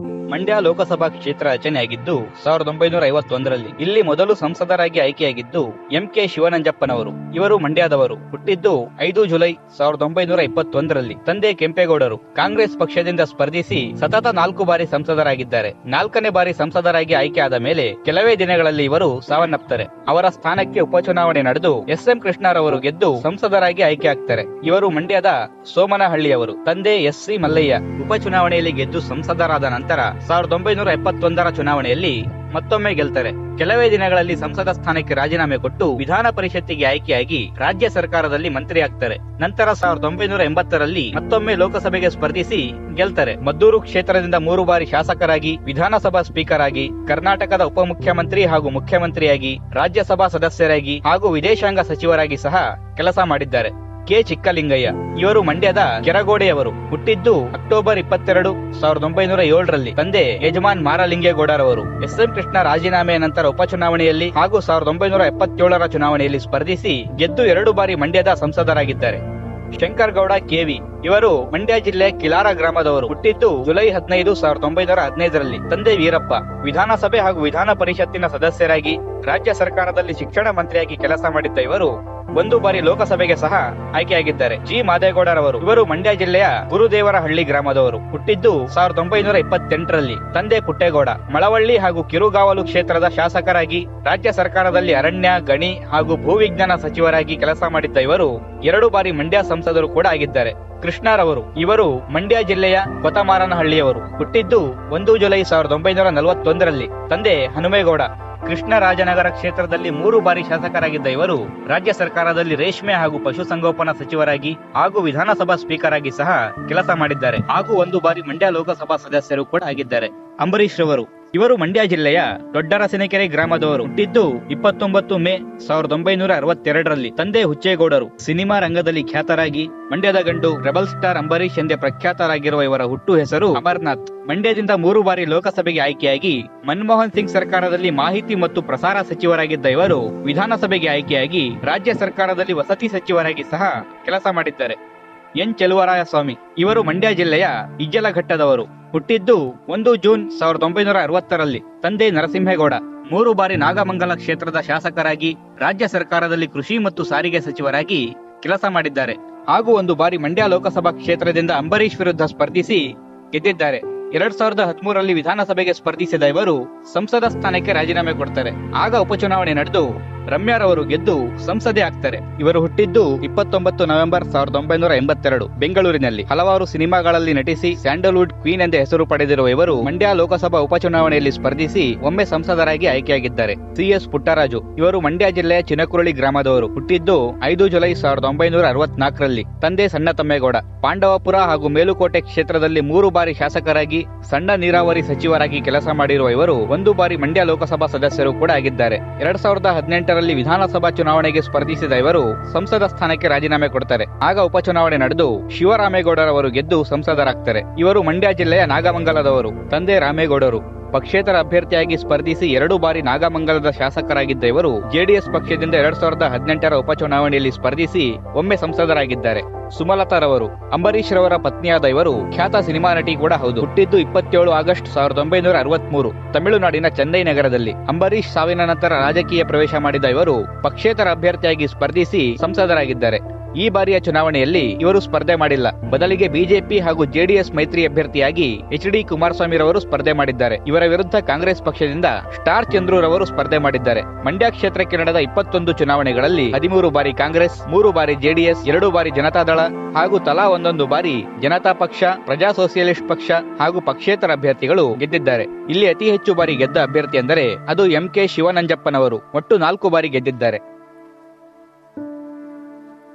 Thank you. Mandya Lok Sabha ಕ್ಷೇತ್ರ ರಚನೆಯಾಗಿದ್ದು ಸಾವಿರದ ಒಂಬೈನೂರ ಐವತ್ತೊಂದರಲ್ಲಿ ಇಲ್ಲಿ ಮೊದಲು ಸಂಸದರಾಗಿ ಆಯ್ಕೆಯಾಗಿದ್ದು ಎಂ ಕೆ ಶಿವನಂಜಪ್ಪನವರು. ಇವರು ಮಂಡ್ಯದವರು. ಹುಟ್ಟಿದ್ದು ಐದು ಜುಲೈ ಸಾವಿರದ ಒಂಬೈನೂರ ಇಪ್ಪತ್ತೊಂದರಲ್ಲಿ ತಂದೆ ಕೆಂಪೇಗೌಡರು. ಕಾಂಗ್ರೆಸ್ ಪಕ್ಷದಿಂದ ಸ್ಪರ್ಧಿಸಿ ಸತತ ನಾಲ್ಕು ಬಾರಿ ಸಂಸದರಾಗಿದ್ದಾರೆ. ನಾಲ್ಕನೇ ಬಾರಿ ಸಂಸದರಾಗಿ ಆಯ್ಕೆಯಾದ ಮೇಲೆ ಕೆಲವೇ ದಿನಗಳಲ್ಲಿ ಇವರು ಸಾವನ್ನಪ್ತಾರೆ. ಅವರ ಸ್ಥಾನಕ್ಕೆ ಉಪಚುನಾವಣೆ ನಡೆದು ಎಸ್ ಎಂ ಕೃಷ್ಣರವರು ಗೆದ್ದು ಸಂಸದರಾಗಿ ಆಯ್ಕೆಯಾಗ್ತಾರೆ. ಇವರು ಮಂಡ್ಯದ ಸೋಮನಹಳ್ಳಿಯವರು. ತಂದೆ ಎಸ್ ಸಿ ಮಲ್ಲಯ್ಯ ಉಪಚುನಾವಣೆಯಲ್ಲಿ ಗೆದ್ದು ಸಂಸದರಾದ ನಂತರ ಸಾವಿರದ ಒಂಬೈನೂರ ಎಪ್ಪತ್ತೊಂದರ ಚುನಾವಣೆಯಲ್ಲಿ ಮತ್ತೊಮ್ಮೆ ಗೆಲ್ತಾರೆ. ಕೆಲವೇ ದಿನಗಳಲ್ಲಿ ಸಂಸದ ಸ್ಥಾನಕ್ಕೆ ರಾಜೀನಾಮೆ ಕೊಟ್ಟು ವಿಧಾನ ಪರಿಷತ್ತಿಗೆ ಆಯ್ಕೆಯಾಗಿ ರಾಜ್ಯ ಸರ್ಕಾರದಲ್ಲಿ ಮಂತ್ರಿಯಾಗ್ತಾರೆ ನಂತರ ಸಾವಿರದ ಒಂಬೈನೂರ ಎಂಬತ್ತರಲ್ಲಿ ಮತ್ತೊಮ್ಮೆ ಲೋಕಸಭೆಗೆ ಸ್ಪರ್ಧಿಸಿ ಗೆಲ್ತಾರೆ. ಮದ್ದೂರು ಕ್ಷೇತ್ರದಿಂದ ಮೂರು ಬಾರಿ ಶಾಸಕರಾಗಿ, ವಿಧಾನಸಭಾ ಸ್ಪೀಕರ್ ಆಗಿ ಕರ್ನಾಟಕದ ಉಪಮುಖ್ಯಮಂತ್ರಿ ಹಾಗೂ ಮುಖ್ಯಮಂತ್ರಿಯಾಗಿ, ರಾಜ್ಯಸಭಾ ಸದಸ್ಯರಾಗಿ ಹಾಗೂ ವಿದೇಶಾಂಗ ಸಚಿವರಾಗಿ ಸಹ ಕೆಲಸ ಮಾಡಿದ್ದಾರೆ. ಕೆ. ಚಿಕ್ಕಲಿಂಗಯ್ಯ. ಇವರು ಮಂಡ್ಯದ ಕೆರಗೋಡೆಯವರು. ಹುಟ್ಟಿದ್ದು ಅಕ್ಟೋಬರ್ ಇಪ್ಪತ್ತೆರಡು, ಸಾವಿರದ ಒಂಬೈನೂರ ಏಳರಲ್ಲಿ. ತಂದೆ ಯಜಮಾನ್ ಮಾರಲಿಂಗೇಗೌಡರವರು. ಎಸ್. ಎಂ. ಕೃಷ್ಣ ರಾಜೀನಾಮೆ ನಂತರ ಉಪಚುನಾವಣೆಯಲ್ಲಿ ಹಾಗೂ ಸಾವಿರದ ಒಂಬೈನೂರ ಎಪ್ಪತ್ತೇಳರ ಚುನಾವಣೆಯಲ್ಲಿ ಸ್ಪರ್ಧಿಸಿ ಗೆದ್ದು ಎರಡು ಬಾರಿ ಮಂಡ್ಯದ ಸಂಸದರಾಗಿದ್ದಾರೆ. ಶಂಕರ್ ಗೌಡ ಕೆವಿ ಇವರು ಮಂಡ್ಯ ಜಿಲ್ಲೆ ಕಿಲಾರ ಗ್ರಾಮದವರು. ಹುಟ್ಟಿದ್ದು ಜುಲೈ ಹದಿನೈದು, ಸಾವಿರದ ಒಂಬೈನೂರ ಹದಿನೈದರಲ್ಲಿ. ತಂದೆ ವೀರಪ್ಪ. ವಿಧಾನಸಭೆ ಹಾಗೂ ವಿಧಾನ ಪರಿಷತ್ತಿನ ಸದಸ್ಯರಾಗಿ ರಾಜ್ಯ ಸರ್ಕಾರದಲ್ಲಿ ಶಿಕ್ಷಣ ಮಂತ್ರಿಯಾಗಿ ಕೆಲಸ ಮಾಡಿದ್ದ ಇವರು ಒಂದು ಬಾರಿ ಲೋಕಸಭೆಗೆ ಸಹ ಆಯ್ಕೆಯಾಗಿದ್ದಾರೆ. ಜಿ. ಮಾದೇಗೌಡರವರು. ಇವರು ಮಂಡ್ಯ ಜಿಲ್ಲೆಯ ಗುರುದೇವರಹಳ್ಳಿ ಗ್ರಾಮದವರು. ಹುಟ್ಟಿದ್ದು ಸಾವಿರದ ಒಂಬೈನೂರ ಇಪ್ಪತ್ತೆಂಟರಲ್ಲಿ. ತಂದೆ ಪುಟ್ಟೇಗೌಡ. ಮಳವಳ್ಳಿ ಹಾಗೂ ಕಿರುಗಾವಲು ಕ್ಷೇತ್ರದ ಶಾಸಕರಾಗಿ, ರಾಜ್ಯ ಸರ್ಕಾರದಲ್ಲಿ ಅರಣ್ಯ, ಗಣಿ ಹಾಗೂ ಭೂವಿಜ್ಞಾನ ಸಚಿವರಾಗಿ ಕೆಲಸ ಮಾಡಿದ್ದ ಇವರು ಎರಡು ಬಾರಿ ಮಂಡ್ಯ ಸಂಸದರು ಕೂಡ ಆಗಿದ್ದಾರೆ. ಕೃಷ್ಣರವರು, ಇವರು ಮಂಡ್ಯ ಜಿಲ್ಲೆಯ ಕೊತಮಾರನಹಳ್ಳಿಯವರು. ಹುಟ್ಟಿದ್ದು ಒಂದು ಜುಲೈ ಸಾವಿರದ ಒಂಬೈನೂರ ನಲವತ್ತೊಂದರಲ್ಲಿ. ತಂದೆ ಹನುಮೇಗೌಡ. ಕೃಷ್ಣರಾಜನಗರ ಕ್ಷೇತ್ರದಲ್ಲಿ ಮೂರು ಬಾರಿ ಶಾಸಕರಾಗಿದ್ದ ಇವರು ರಾಜ್ಯ ಸರ್ಕಾರದಲ್ಲಿ ರೇಷ್ಮೆ ಹಾಗೂ ಪಶುಸಂಗೋಪನಾ ಸಚಿವರಾಗಿ ಹಾಗೂ ವಿಧಾನಸಭಾ ಸ್ಪೀಕರ್ ಆಗಿ ಸಹ ಕೆಲಸ ಮಾಡಿದ್ದಾರೆ. ಹಾಗೂ ಒಂದು ಬಾರಿ ಮಂಡ್ಯ ಲೋಕಸಭಾ ಸದಸ್ಯರು ಕೂಡ ಆಗಿದ್ದಾರೆ. ಅಂಬರೀಶ್ ರವರು ಇವರು ಮಂಡ್ಯ ಜಿಲ್ಲೆಯ ದೊಡ್ಡರಸಿನಕೆರೆ ಗ್ರಾಮದವರು. ಹುಟ್ಟಿದ್ದು ಇಪ್ಪತ್ತೊಂಬತ್ತು ಮೇ ಸಾವಿರದ ಒಂಬೈನೂರ ಅರವತ್ತೆರಡರಲ್ಲಿ ತಂದೆ ಹುಚ್ಚೇಗೌಡರು ಸಿನಿಮಾ ರಂಗದಲ್ಲಿ ಖ್ಯಾತರಾಗಿ, ಮಂಡ್ಯದ ಗಂಡು ರೆಬಲ್ ಸ್ಟಾರ್ ಅಂಬರೀಶ್ ಎಂದೇ ಪ್ರಖ್ಯಾತರಾಗಿರುವ ಇವರ ಹುಟ್ಟು ಹೆಸರು ಅಮರ್ನಾಥ್. ಮಂಡ್ಯದಿಂದ ಮೂರು ಬಾರಿ ಲೋಕಸಭೆಗೆ ಆಯ್ಕೆಯಾಗಿ, ಮನಮೋಹನ್ ಸಿಂಗ್ ಸರ್ಕಾರದಲ್ಲಿ ಮಾಹಿತಿ ಮತ್ತು ಪ್ರಸಾರ ಸಚಿವರಾಗಿದ್ದ ಇವರು ವಿಧಾನಸಭೆಗೆ ಆಯ್ಕೆಯಾಗಿ, ರಾಜ್ಯ ಸರ್ಕಾರದಲ್ಲಿ ವಸತಿ ಸಚಿವರಾಗಿ ಸಹ ಕೆಲಸ ಮಾಡಿದ್ದಾರೆ. ಎನ್ ಚೆಲುವರಾಯ ಸ್ವಾಮಿ ಇವರು ಮಂಡ್ಯ ಜಿಲ್ಲೆಯ ಇಜ್ಜಲಘಟ್ಟದವರು. ಹುಟ್ಟಿದ್ದು ಒಂದು ಜೂನ್ ಸಾವಿರದ ಒಂಬೈನೂರ ಅರವತ್ತರಲ್ಲಿ ತಂದೆ ನರಸಿಂಹೇಗೌಡ. ಮೂರು ಬಾರಿ ನಾಗಮಂಗಲ ಕ್ಷೇತ್ರದ ಶಾಸಕರಾಗಿ, ರಾಜ್ಯ ಸರ್ಕಾರದಲ್ಲಿ ಕೃಷಿ ಮತ್ತು ಸಾರಿಗೆ ಸಚಿವರಾಗಿ ಕೆಲಸ ಮಾಡಿದ್ದಾರೆ. ಹಾಗೂ ಒಂದು ಬಾರಿ ಮಂಡ್ಯ ಲೋಕಸಭಾ ಕ್ಷೇತ್ರದಿಂದ ಅಂಬರೀಶ್ ವಿರುದ್ಧ ಸ್ಪರ್ಧಿಸಿ ಗೆದ್ದಿದ್ದಾರೆ. ಎರಡ್ ಸಾವಿರದ ಹದಿಮೂರರಲ್ಲಿ ವಿಧಾನಸಭೆಗೆ ಸ್ಪರ್ಧಿಸಿದ ಇವರು ಸಂಸದ ಸ್ಥಾನಕ್ಕೆ ರಾಜೀನಾಮೆ ಕೊಡ್ತಾರೆ. ಆಗ ಉಪಚುನಾವಣೆ ನಡೆದು ರಮ್ಯಾರವರು ಗೆದ್ದು ಸಂಸದೆ ಆಗ್ತಾರೆ. ಇವರು ಹುಟ್ಟಿದ್ದು ಇಪ್ಪತ್ತೊಂಬತ್ತು ನವೆಂಬರ್ ಸಾವಿರದ ಒಂಬೈನೂರ ಎಂಬತ್ತೆರಡು. ಬೆಂಗಳೂರಿನಲ್ಲಿ ಹಲವಾರು ಸಿನಿಮಾಗಳಲ್ಲಿ ನಟಿಸಿ ಸ್ಯಾಂಡಲ್ವುಡ್ ಕ್ವೀನ್ ಎಂದೇ ಹೆಸರು ಪಡೆದಿರುವ ಇವರು ಮಂಡ್ಯ ಲೋಕಸಭಾ ಉಪಚುನಾವಣೆಯಲ್ಲಿ ಸ್ಪರ್ಧಿಸಿ ಒಮ್ಮೆ ಸಂಸದರಾಗಿ ಆಯ್ಕೆಯಾಗಿದ್ದಾರೆ. ಸಿಎಸ್ ಪುಟ್ಟರಾಜು. ಇವರು ಮಂಡ್ಯ ಜಿಲ್ಲೆಯ ಚಿನಕುರಳಿ ಗ್ರಾಮದವರು. ಹುಟ್ಟಿದ್ದು ಐದು ಜುಲೈ ಸಾವಿರದ ಒಂಬೈನೂರ ಅರವತ್ನಾಲ್ಕರಲ್ಲಿ. ತಂದೆ ಸಣ್ಣ ತಮ್ಮೇಗೌಡ. ಪಾಂಡವಪುರ ಹಾಗೂ ಮೇಲುಕೋಟೆ ಕ್ಷೇತ್ರದಲ್ಲಿ ಮೂರು ಬಾರಿ ಶಾಸಕರಾಗಿ, ಸಣ್ಣ ನೀರಾವರಿ ಸಚಿವರಾಗಿ ಕೆಲಸ ಮಾಡಿರುವ ಇವರು ಒಂದು ಬಾರಿ ಮಂಡ್ಯ ಲೋಕಸಭಾ ಸದಸ್ಯರು ಕೂಡ ಆಗಿದ್ದಾರೆ. ಎರಡ್ ಸಾವಿರದ ಹದಿನೆಂಟರಲ್ಲಿ ವಿಧಾನಸಭಾ ಚುನಾವಣೆಗೆ ಸ್ಪರ್ಧಿಸಿದ ಇವರು ಸಂಸದ ಸ್ಥಾನಕ್ಕೆ ರಾಜೀನಾಮೆ ಕೊಡ್ತಾರೆ. ಆಗ ಉಪಚುನಾವಣೆ ನಡೆದು ಶಿವರಾಮೇಗೌಡರವರು ಗೆದ್ದು ಸಂಸದರಾಗ್ತಾರೆ. ಇವರು ಮಂಡ್ಯ ಜಿಲ್ಲೆಯ ನಾಗಮಂಗಲದವರು, ತಂದೆ ರಾಮೇಗೌಡರು. ಪಕ್ಷೇತರ ಅಭ್ಯರ್ಥಿಯಾಗಿ ಸ್ಪರ್ಧಿಸಿ ಎರಡು ಬಾರಿ ನಾಗಮಂಗಲದ ಶಾಸಕರಾಗಿದ್ದ ಇವರು ಜೆಡಿಎಸ್ ಪಕ್ಷದಿಂದ ಎರಡ್ ಸಾವಿರದ ಹದಿನೆಂಟರ ಉಪಚುನಾವಣೆಯಲ್ಲಿ ಸ್ಪರ್ಧಿಸಿ ಒಮ್ಮೆ ಸಂಸದರಾಗಿದ್ದಾರೆ. ಸುಮಲತಾರವರು ಅಂಬರೀಶ್ ರವರ ಪತ್ನಿಯಾದ ಇವರು ಖ್ಯಾತ ಸಿನಿಮಾ ನಟಿ ಕೂಡ ಹೌದು. ಹುಟ್ಟಿದ್ದು ಇಪ್ಪತ್ತೇಳು ಆಗಸ್ಟ್ ಸಾವಿರದ ಒಂಬೈನೂರ ಅರವತ್ಮೂರು, ತಮಿಳುನಾಡಿನ ಚೆನ್ನೈ ನಗರದಲ್ಲಿ. ಅಂಬರೀಶ್ ಸಾವಿನ ನಂತರ ರಾಜಕೀಯ ಪ್ರವೇಶ ಮಾಡಿದ ಇವರು ಪಕ್ಷೇತರ ಅಭ್ಯರ್ಥಿಯಾಗಿ ಸ್ಪರ್ಧಿಸಿ ಸಂಸದರಾಗಿದ್ದಾರೆ. ಈ ಬಾರಿಯ ಚುನಾವಣೆಯಲ್ಲಿ ಇವರು ಸ್ಪರ್ಧೆ ಮಾಡಿಲ್ಲ. ಬದಲಿಗೆ ಬಿಜೆಪಿ ಹಾಗೂ ಜೆಡಿಎಸ್ ಮೈತ್ರಿ ಅಭ್ಯರ್ಥಿಯಾಗಿ ಎಚ್ ಡಿ ಕುಮಾರಸ್ವಾಮಿ ರವರು ಸ್ಪರ್ಧೆ ಮಾಡಿದ್ದಾರೆ. ಇವರ ವಿರುದ್ಧ ಕಾಂಗ್ರೆಸ್ ಪಕ್ಷದಿಂದ ಸ್ಟಾರ್ ಚಂದ್ರು ರವರು ಸ್ಪರ್ಧೆ ಮಾಡಿದ್ದಾರೆ. ಮಂಡ್ಯ ಕ್ಷೇತ್ರಕ್ಕೆ ನಡೆದ ಇಪ್ಪತ್ತೊಂದು ಚುನಾವಣೆಗಳಲ್ಲಿ ಹದಿಮೂರು ಬಾರಿ ಕಾಂಗ್ರೆಸ್, ಮೂರು ಬಾರಿ ಜೆಡಿಎಸ್, ಎರಡು ಬಾರಿ ಜನತಾದಳ ಹಾಗೂ ತಲಾ ಒಂದೊಂದು ಬಾರಿ ಜನತಾ ಪಕ್ಷ, ಪ್ರಜಾ ಸೋಷಿಯಲಿಸ್ಟ್ ಪಕ್ಷ ಹಾಗೂ ಪಕ್ಷೇತರ ಅಭ್ಯರ್ಥಿಗಳು ಗೆದ್ದಿದ್ದಾರೆ. ಇಲ್ಲಿ ಅತಿ ಹೆಚ್ಚು ಬಾರಿ ಗೆದ್ದ ಅಭ್ಯರ್ಥಿ ಎಂದರೆ ಅದು ಎಂ ಕೆ ಶಿವನಂಜಪ್ಪನವರು. ಒಟ್ಟು ನಾಲ್ಕು ಬಾರಿ ಗೆದ್ದಿದ್ದಾರೆ.